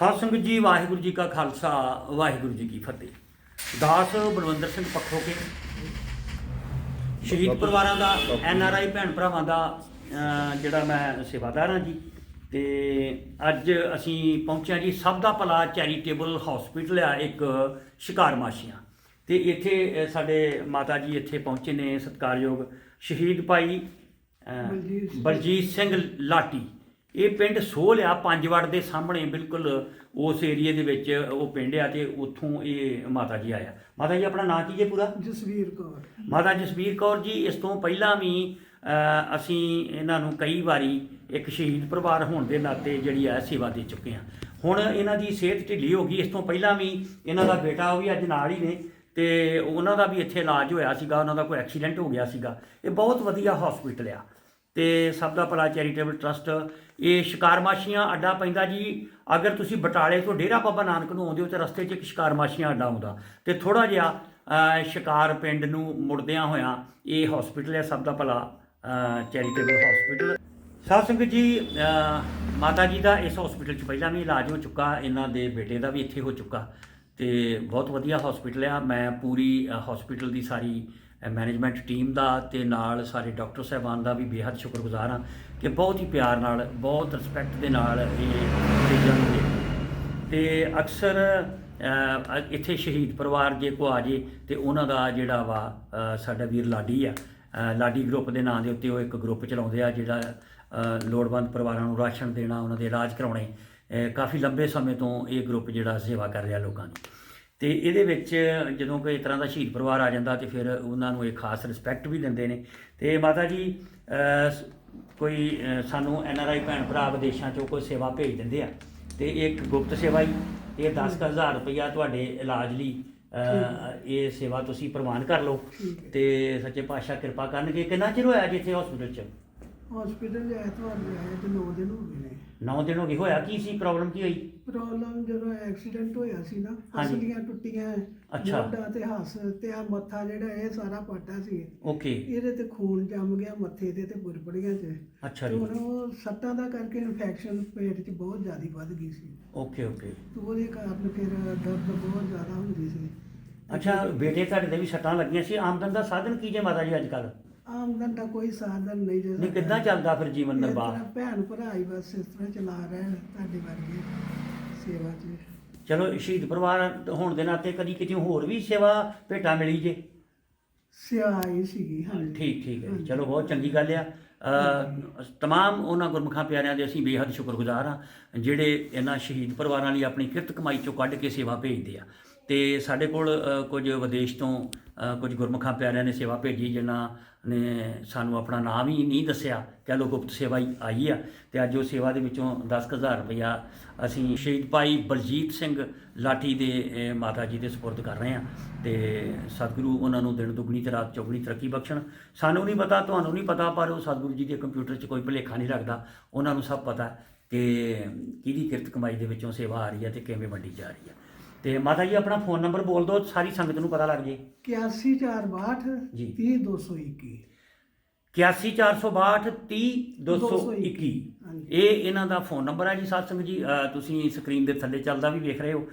ਸਾਧ ਸੰਗਤ ਜੀ ਵਾਹਿਗੁਰੂ ਜੀ ਕਾ ਖਾਲਸਾ ਵਾਹਿਗੁਰੂ ਜੀ ਕੀ ਫਤਿਹ। ਦਾਸ ਬਲਵੰਦਰ ਸਿੰਘ ਪੱਖੋ ਕੇ ਸ਼ਹੀਦ ਪਰਿਵਾਰਾਂ ਦਾ ਐਨ ਆਰ ਆਈ ਭੈਣ ਭਰਾਵਾਂ ਦਾ ਜਿਹੜਾ ਮੈਂ ਸੇਵਾਦਾਰ ਹਾਂ ਜੀ। ਤੇ ਅੱਜ ਅਸੀਂ ਪਹੁੰਚੇ ਹਾਂ ਜੀ ਸਭ ਦਾ ਭਲਾ ਚੈਰੀਟੇਬਲ ਹਸਪੀਟਲ ਆ ਇੱਕ ਸ਼ਿਕਾਰ ਮਾਸ਼ੀਆਂ। ਤੇ ਇੱਥੇ ਸਾਡੇ ਮਾਤਾ ਜੀ ਇੱਥੇ ਪਹੁੰਚੇ ਨੇ ਸਤਿਕਾਰਯੋਗ ਸ਼ਹੀਦ ਭਾਈ। ਬਲਜੀਤ ਸਿੰਘ ਲਾਟੀ। ਇਹ ਪਿੰਡ ਸੋਲ ਆ ਪੰਜਵੜ ਦੇ ਸਾਹਮਣੇ ਬਿਲਕੁਲ ਉਸ ਏਰੀਏ ਦੇ ਵਿੱਚ ਉਹ ਪਿੰਡ ਆ ਤੇ ਉੱਥੋਂ ਇਹ ਮਾਤਾ ਜੀ ਆਇਆ। ਮਾਤਾ ਜੀ ਆਪਣਾ ਨਾਂ ਕੀ ਜੇ ਪੂਰਾ? ਜਸਵੀਰ ਕੌਰ। ਮਾਤਾ ਜਸਵੀਰ ਕੌਰ ਜੀ ਇਸ ਤੋਂ ਪਹਿਲਾਂ ਵੀ ਅਸੀਂ ਇਹਨਾਂ ਨੂੰ ਕਈ ਵਾਰੀ ਇੱਕ ਸ਼ਹੀਦ ਪਰਿਵਾਰ ਹੋਣ ਦੇ ਨਾਤੇ ਜਿਹੜੀ ਹੈ ਸੇਵਾ ਦੇ ਚੁੱਕੇ ਹਾਂ। ਹੁਣ ਇਹਨਾਂ ਦੀ ਸਿਹਤ ਢਿੱਲੀ ਹੋ ਗਈ ਇਸ ਤੋਂ ਪਹਿਲਾਂ ਵੀ ਇਹਨਾਂ ਦਾ ਬੇਟਾ ਉਹ ਵੀ ਅੱਜ ਨਾਲ ਹੀ ਨੇ ਤੇ ਉਹਨਾਂ ਦਾ ਵੀ ਇੱਥੇ ਇਲਾਜ ਹੋਇਆ ਸੀਗਾ ਉਹਨਾਂ ਦਾ ਕੋਈ ਐਕਸੀਡੈਂਟ ਹੋ ਗਿਆ ਸੀਗਾ। ਇਹ ਬਹੁਤ ਵਧੀਆ ਹਸਪੀਟਲ ਆ। ਤੇ ਸਭ ਦਾ ਭਲਾ ਚੈਰੀਟੇਬਲ ਟਰਸਟ। ਇਹ ਸ਼ਿਕਾਰਮਾਸ਼ੀਆਂ ਅੱਡਾ ਪੈਂਦਾ ਜੀ। ਅਗਰ ਤੁਸੀਂ ਬਟਾਲੇ ਤੋਂ ਡੇਰਾ ਬਾਬਾ ਨਾਨਕ ਨੂੰ ਆਉਂਦੇ ਹੋ ਤੇ ਰਸਤੇ 'ਚ ਇੱਕ ਸ਼ਿਕਾਰਮਾਸ਼ੀਆਂ ਅੱਡਾ ਆਉਂਦਾ। ਤੇ ਥੋੜਾ ਜਿਹਾ ਸ਼ਿਕਾਰ ਪਿੰਡ ਨੂੰ ਮੁੜਦਿਆਂ ਹੋਇਆਂ ਇਹ ਹਸਪੀਟਲ ਹੈ, ਸਭ ਦਾ ਭਲਾ ਚੈਰੀਟੇਬਲ ਹਸਪੀਟਲ ਸਾਧ ਸੰਗਤ ਜੀ ਮਾਤਾ ਜੀ ਦਾ ਇਸ ਹਸਪੀਟਲ 'ਚ ਪਹਿਲਾਂ ਵੀ ਇਲਾਜ ਹੋ ਚੁੱਕਾ। ਇਹਨਾਂ ਦੇ ਬੇਟੇ ਦਾ ਵੀ ਇੱਥੇ ਹੋ ਚੁੱਕਾ। ਤੇ ਬਹੁਤ ਵਧੀਆ ਹਸਪੀਟਲ ਆ। ਮੈਂ ਪੂਰੀ ਹਸਪੀਟਲ ਦੀ ਸਾਰੀ ਮੈਨੇਜਮੈਂਟ ਟੀਮ ਦਾ ਤੇ ਨਾਲ ਸਾਰੇ ਡਾਕਟਰ ਸਾਹਿਬਾਨ ਦਾ ਵੀ ਬੇਹੱਦ ਸ਼ੁਕਰਗੁਜ਼ਾਰ ਹਾਂ ਕਿ ਬਹੁਤ ਹੀ ਪਿਆਰ ਨਾਲ, ਬਹੁਤ ਰਿਸਪੈਕਟ ਦੇ ਨਾਲ ਇਹ ਮਰੀਜ਼ਾਂ ਨੂੰ ਦੇਖਦੇ ਤੇ ਅਕਸਰ ਇੱਥੇ ਸ਼ਹੀਦ ਪਰਿਵਾਰ ਜੇ ਕੋ ਆ ਜੇ ਤੇ ਉਹਨਾਂ ਦਾ ਜਿਹੜਾ ਵਾ ਸਾਡਾ ਵੀਰ ਲਾਡੀ ਆ ਲਾਡੀ ਗਰੁੱਪ ਦੇ ਨਾਂ ਦੇ ਉੱਤੇ ਉਹ ਇੱਕ ਗਰੁੱਪ ਚਲਾਉਂਦੇ ਆ ਜਿਹੜਾ ਲੋੜਵੰਦ ਪਰਿਵਾਰਾਂ ਨੂੰ ਰਾਸ਼ਨ ਦੇਣਾ, ਉਹਨਾਂ ਦੇ ਇਲਾਜ ਕਰਾਉਣੇ। ਕਾਫੀ ਲੰਬੇ ਸਮੇਂ ਤੋਂ ਇਹ ਗਰੁੱਪ ਜਿਹੜਾ ਸੇਵਾ ਕਰ ਰਿਹਾ ਲੋਕਾਂ ਦੀ। ਤੇ ਇਹਦੇ ਵਿੱਚ ਜਦੋਂ ਕੋਈ ਇਸ ਤਰ੍ਹਾਂ ਦਾ ਸ਼ਹੀਦ ਪਰਿਵਾਰ ਆ ਜਾਂਦਾ ਤੇ ਫਿਰ ਉਹਨਾਂ ਨੂੰ ਇੱਕ ਖਾਸ ਰਿਸਪੈਕਟ ਵੀ ਦਿੰਦੇ ਨੇ। ਤੇ ਮਾਤਾ ਜੀ ਕੋਈ ਸਾਨੂੰ ਐਨ ਆਰ ਆਈ ਭੈਣ ਭਰਾ ਵਿਦੇਸ਼ਾਂ ਚੋਂ ਕੋਈ ਸੇਵਾ ਭੇਜ ਦਿੰਦੇ ਆ। ਤੇ ਇਹ ਇੱਕ ਗੁਪਤ ਸੇਵਾ ਹੀ। ਇਹ 10000 ਰੁਪਇਆ ਤੁਹਾਡੇ ਇਲਾਜ ਲਈ ਇਹ ਸੇਵਾ ਤੁਸੀਂ ਪ੍ਰਵਾਨ ਕਰ ਲਓ। ਤੇ ਸੱਚੇ ਪਾਤਸ਼ਾਹ ਕਿਰਪਾ ਕਰਨਗੇ। ਕਿੰਨਾ ਚਿਰ ਹੋਇਆ ਜੀ ਇੱਥੇ ਹਸਪੀਟਲ 'ਚ? ਹਸਪੀਟਲ ਐਤਵਾਰ ਦੇ ਆਏ ਤੇ 9 ਦਿਨ ਹੋ ਗਏ ਨੇ। 9 ਦਿਨ ਹੋ ਗਏ। ਹੋਇਆ ਕੀ ਸੀ? ਪ੍ਰੋਬਲਮ ਕੀ ਹੋਈ? ਪ੍ਰੋਬਲਮ ਜਦੋਂ ਐਕਸੀਡੈਂਟ ਹੋਇਆ ਸੀ ਨਾ ਹਾਂਜੀ। ਅਸਲੀਆਂ ਟੁੱਟੀਆਂ ਅੱਛਾ। ਮੋਢਾ ਤੇ ਹੱਸ ਤੇ ਆ ਮੱਥਾ ਜਿਹੜਾ ਇਹ ਸਾਰਾ ਪਾਟਾ ਸੀ। ਓਕੇ। ਇਹਦੇ ਤੇ ਖੂਨ ਜੰਮ ਗਿਆ ਮੱਥੇ ਤੇ ਤੇ ਬੁਰਬੜੀਆਂ 'ਚ। ਅੱਛਾ ਤੇ ਜੀ। ਹੁਣ ਉਹ ਸੱਟਾਂ ਦਾ ਕਰਕੇ ਇਨਫੈਕਸ਼ਨ ਪੇਟ 'ਚ ਬਹੁਤ ਜ਼ਿਆਦਾ ਵੱਧ ਗਈ ਸੀ। Okay okay. ਤੇ ਉਹਦੇ ਕਾਰਨ ਫਿਰ ਦਰਦ ਬਹੁਤ ਜ਼ਿਆਦਾ ਹੁੰਦੀ ਸੀ। ਅੱਛਾ ਬੇਟੇ ਤੁਹਾਡੇ ਦੇ ਵੀ ਸੱਟਾਂ ਲੱਗੀਆਂ ਸੀ। ਆਮਦਨ ਦਾ ਸਾਧਨ ਕੀ ਜੇ ਮਾਤਾ ਜੀ ਅੱਜ ਕੱਲ੍ਹ? ਆਮਦਨ ਦਾ ਕੋਈ ਸਾਧਨ ਨਹੀਂ ਜੇ ਨਹੀਂ ਕਿੱਦਾਂ ਚੱਲਦਾ ਫਿਰ ਜੀਵਨ ਤਰ੍ਹਾਂ ਭੈਣ ਭਰਾ ਹੀ ਬਸ ਇਸ ਤਰ੍ਹਾਂ ਚਲਾ ਰਹੇ ਨੇ ਤੁਹਾਡੇ ਵਰਗੇ ਸੇਵਾ 'ਚ। ਚਲੋ ਸ਼ਹੀਦ ਪਰਿਵਾਰ ਹੋਣ ਦੇ ਨਾਤੇ ਕਦੀ ਕਿਤੇ ਹੋਰ ਵੀ ਸੇਵਾ ਭੇਟਾ ਮਿਲੀ ਜੇ? ਸੇਵਾ ਹੀ ਸੀਗੀ ਹਾਂਜੀ। ਠੀਕ ਠੀਕ ਹੈ। ਚਲੋ ਬਹੁਤ ਚੰਗੀ ਗੱਲ ਆ। ਤਮਾਮ ਉਹਨਾਂ ਗੁਰਮੁਖਾਂ ਪਿਆਰਿਆਂ ਦੇ ਅਸੀਂ ਬੇਹੱਦ ਸ਼ੁਕਰਗੁਜ਼ਾਰ ਹਾਂ ਜਿਹੜੇ ਇਹਨਾਂ ਸ਼ਹੀਦ ਪਰਿਵਾਰਾਂ ਲਈ ਆਪਣੀ ਕਿਰਤ ਕਮਾਈ ਚੋਂ ਕੱਢ ਕੇ ਸੇਵਾ ਭੇਜਦੇ ਆ। ਤੇ ਸਾਡੇ ਕੋਲ ਕੁਝ ਵਿਦੇਸ਼ ਤੋਂ ਕੁਝ ਗੁਰਮੁਖਾਂ ਪਿਆਰਿਆਂ ਨੇ ਸੇਵਾ ਭੇਜੀ, ਜਿਨ੍ਹਾਂ ਨੇ ਸਾਨੂੰ ਆਪਣਾ ਨਾਮ ਹੀ ਨਹੀਂ ਦੱਸਿਆ ਕਹਿ ਲੋ ਗੁਪਤ ਸੇਵਾ ਹੀ ਆਈ ਆ। ਤੇ ਅੱਜ ਉਹ ਸੇਵਾ ਦੇ ਵਿੱਚੋਂ 10000 ਰੁਪਇਆ ਅਸੀਂ ਸ਼ਹੀਦ ਭਾਈ ਬਲਜੀਤ ਸਿੰਘ ਲਾਠੀ ਦੇ ਮਾਤਾ ਜੀ ਦੇ ਸਪੁਰਦ ਕਰ ਰਹੇ ਹਾਂ। ਤੇ ਸਤਿਗੁਰੂ ਉਹਨਾਂ ਨੂੰ ਦਿਨ ਦੁਗਣੀ ਤੇ ਰਾਤ ਚੌਗਣੀ ਤਰੱਕੀ ਬਖਸ਼ਣ। ਸਾਨੂੰ ਨਹੀਂ ਪਤਾ, ਤੁਹਾਨੂੰ ਨਹੀਂ ਪਤਾ, ਪਰ ਉਹ ਸਤਿਗੁਰੂ ਜੀ ਦੇ ਕੰਪਿਊਟਰ 'ਚ ਕੋਈ ਭੁਲੇਖਾ ਨਹੀਂ ਲੱਗਦਾ ਉਹਨਾਂ ਨੂੰ ਸਭ ਪਤਾ ਕਿ ਕਿਹਦੀ ਕਿਰਤ ਕਮਾਈ ਦੇ ਵਿੱਚੋਂ ਸੇਵਾ ਆ ਰਹੀ ਹੈ ਤੇ ਕਿਵੇਂ ਵੰਡੀ ਜਾ ਰਹੀ ਹੈ। ਤੇ ਮਾਤਾ ਜੀ ਆਪਣਾ ਫੋਨ ਨੰਬਰ ਬੋਲ ਦਿਓ ਸਾਰੀ ਸੰਗਤ ਨੂੰ ਪਤਾ ਲੱਗ ਜੇ 81462 ਜੀ। 30221 81462 30221 ਹਾਂਜੀ। ਇਹ ਇਹਨਾਂ ਦਾ ਫੋਨ ਨੰਬਰ ਹੈ ਜੀ ਸਾਧ ਸੰਗਤ ਜੀ ਤੁਸੀਂ ਸਕਰੀਨ ਦੇ ਥੱਲੇ ਚੱਲਦਾ ਵੀ ਵੇਖ ਰਹੇ ਹੋ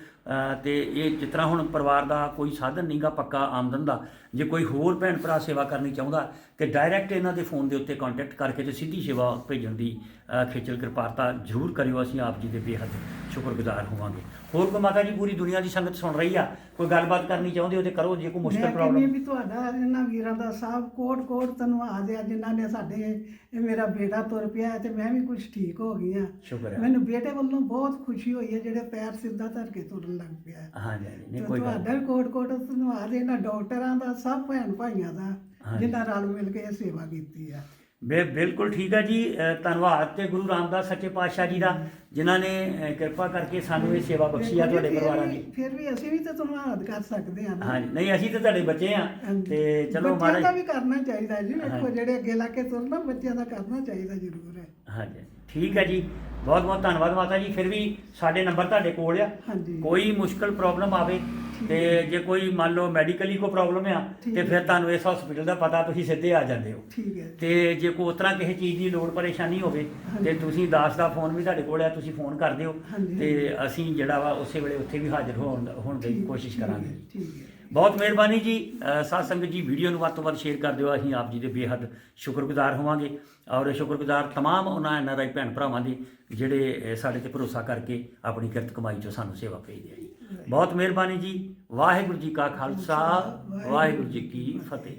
ਤੇ ਇਹ ਤਰ੍ਹਾਂ ਹੁਣ ਪਰਿਵਾਰ ਦਾ ਕੋਈ ਸਾਧਨ ਨਹੀਂਗਾ ਪੱਕਾ ਆਮਦਨ ਦਾ ਜੇ ਕੋਈ ਹੋਰ ਭੈਣ ਭਰਾ ਸੇਵਾ ਕਰਨੀ ਚਾਹੁੰਦਾ ਤੇ ਡਾਇਰੈਕਟ ਇਹਨਾਂ ਦੇ ਫੋਨ ਦੇ ਉੱਤੇ ਕੰਟੈਕਟ ਕਰਕੇ ਤੇ ਸਿੱਧੀ ਸੇਵਾ ਭੇਜਣ ਦੀ ਖੇਚਲ ਕਿਰਪਾਲਤਾ ਜ਼ਰੂਰ ਕਰਿਓ ਅਸੀਂ ਆਪ ਜੀ ਦੇ ਬੇਹੱਦ ਸ਼ੁਕਰਗੁਜ਼ਾਰ ਹੋਵਾਂਗੇ। ਹੋਰ ਕੋਈ ਮਾਤਾ ਜੀ ਪੂਰੀ ਦੁਨੀਆ ਦੀ ਸੰਗਤ ਸੁਣ ਰਹੀ ਆ? ਕੋਈ ਗੱਲਬਾਤ ਕਰਨੀ ਚਾਹੁੰਦੇ ਹੋ ਤੇ ਕਰੋ ਜੇ ਕੋਈ ਮੁਸ਼ਕਲ ਮੈਂ ਪ੍ਰੋਬਲਮ ਵੀ ਤੁਹਾਡਾ ਇਹਨਾਂ ਵੀਰਾਂ ਦਾ ਸਭ ਕੋਟ ਕੋਟ ਧੰਨਵਾਦ ਹੈ ਜਿਨ੍ਹਾਂ ਨੇ ਸਾਡੇ ਇਹ ਮੇਰਾ ਬੇਟਾ ਤੁਰ ਪਿਆ ਤੇ ਮੈਂ ਵੀ ਕੁਝ ਠੀਕ ਹੋ ਗਈ ਹਾਂ ਸ਼ੁਕਰ ਹੈ ਮੈਨੂੰ ਬੇਟੇ ਵੱਲੋਂ ਬਹੁਤ ਖੁਸ਼ੀ ਹੋਈ ਹੈ ਜਿਹੜੇ ਪੈਰ ਸਿੱਧਾ ਧਰ ਕੇ ਤੁਰਨ ਲੱਗ ਪਿਆ। ਹੈ। ਹਾਂਜੀ ਹਾਂਜੀ। ਨਹੀਂ ਕੋਈ ਗੱਲ ਤੁਹਾਡਾ ਵੀ ਕੋਟ ਕੋਟ ਧੰਨਵਾਦ ਇਹਨਾਂ ਡਾਕਟਰਾਂ ਦਾ ਸਭ ਭੈਣ ਭਾਈਆਂ ਦਾ। ਜਿਨ੍ਹਾਂ ਰਲ ਮਿਲ ਕੇ ਇਹ ਸੇਵਾ ਕੀਤੀ ਹੈ। ਬੇ ਬਿਲਕੁਲ ਠੀਕ ਹੈ ਜੀ। ਧੰਨਵਾਦ ਤੇ ਗੁਰੂ ਰਾਮਦਾਸ ਸੱਚੇ ਪਾਤਸ਼ਾਹ ਜੀ ਦਾ ਜਿਨ੍ਹਾਂ ਨੇ ਕਿਰਪਾ ਕਰਕੇ ਸਾਨੂੰ ਇਹ ਸੇਵਾ ਬਖਸ਼ੀ ਆ ਤੁਹਾਡੇ ਪਰਿਵਾਰਾਂ ਦੀ। ਫਿਰ ਵੀ ਅਸੀਂ ਵੀ ਤਾਂ ਧੰਨਵਾਦ ਕਰ ਸਕਦੇ ਹਾਂ। ਹਾਂਜੀ ਨਹੀਂ ਅਸੀਂ ਤਾਂ ਤੁਹਾਡੇ ਬੱਚੇ ਆ। ਤੇ ਚਲੋ ਬੱਚਿਆਂ ਦਾ ਮਹਾਰਾਜ ਵੀ ਕਰਨਾ ਚਾਹੀਦਾ ਜੀ। ਵੇਖੋ। ਜਿਹੜੇ ਅੱਗੇ ਲਾ ਕੇ ਤੁਰਨਾ ਬੱਚਿਆਂ ਦਾ ਕਰਨਾ ਚਾਹੀਦਾ ਜ਼ਰੂਰ ਹੈ। ਹਾਂਜੀ ਠੀਕ ਹੈ ਜੀ। ਬਹੁਤ ਬਹੁਤ ਧੰਨਵਾਦ ਮਾਤਾ ਜੀ। ਫਿਰ ਵੀ ਸਾਡੇ ਨੰਬਰ ਤੁਹਾਡੇ ਕੋਲ ਆ। ਕੋਈ ਮੁਸ਼ਕਲ ਪ੍ਰੋਬਲਮ ਆਵੇ ਤੇ ਜੇ ਕੋਈ ਮੰਨ ਲਓ ਮੈਡੀਕਲੀ ਕੋਈ ਪ੍ਰੋਬਲਮ ਆ ਤੇ। ਫਿਰ ਤੁਹਾਨੂੰ ਇਸ ਹਸਪੀਟਲ ਦਾ ਪਤਾ ਤੁਸੀਂ ਸਿੱਧੇ ਆ ਜਾਂਦੇ ਹੋ। ਠੀਕ ਹੈ। ਤੇ ਜੇ ਕੋਈ ਉਸ ਤਰ੍ਹਾਂ ਕਿਸੇ ਚੀਜ਼ ਦੀ ਲੋੜ ਪਰੇਸ਼ਾਨੀ ਹੋਵੇ ਤੇ ਤੁਸੀਂ ਦਾਸ ਦਾ ਫੋਨ ਵੀ ਤੁਹਾਡੇ ਕੋਲ ਆ ਤੁਸੀਂ ਫੋਨ ਕਰ ਦਿਓ। ਤੇ ਅਸੀਂ ਜਿਹੜਾ ਵਾ ਉਸੇ ਵੇਲੇ ਉੱਥੇ ਵੀ ਹਾਜ਼ਰ ਹੋਣ ਹੋਣ ਦੀ ਕੋਸ਼ਿਸ਼ ਕਰਾਂਗੇ। ਠੀਕ ਹੈ। ਬਹੁਤ ਮਿਹਰਬਾਨੀ ਜੀ। ਸਾਧ ਸੰਗਤ ਜੀ ਵੀਡੀਓ ਨੂੰ ਵੱਧ ਤੋਂ ਵੱਧ ਸ਼ੇਅਰ ਕਰ ਦਿਓ। ਅਸੀਂ ਆਪ ਜੀ ਦੇ ਬੇਹੱਦ ਸ਼ੁਕਰਗੁਜ਼ਾਰ ਹੋਵਾਂਗੇ। ਔਰ ਸ਼ੁਕਰਗੁਜ਼ਾਰ ਤਮਾਮ ਉਹਨਾਂ ਐਨਆਰਆਈ ਭੈਣ ਭਰਾਵਾਂ ਦੇ ਜਿਹੜੇ ਸਾਡੇ ਤੇ ਭਰੋਸਾ ਕਰਕੇ ਆਪਣੀ ਕਿਰਤ ਕਮਾਈ ਚੋਂ ਸਾਨੂੰ ਸੇਵਾ ਭੇਜਦੇ ਆ ਬਹੁਤ ਮਿਹਰਬਾਨੀ ਜੀ। ਵਾਹਿਗੁਰੂ ਜੀ ਕਾ ਖਾਲਸਾ ਵਾਹਿਗੁਰੂ ਜੀ ਕੀ ਫਤਿਹ।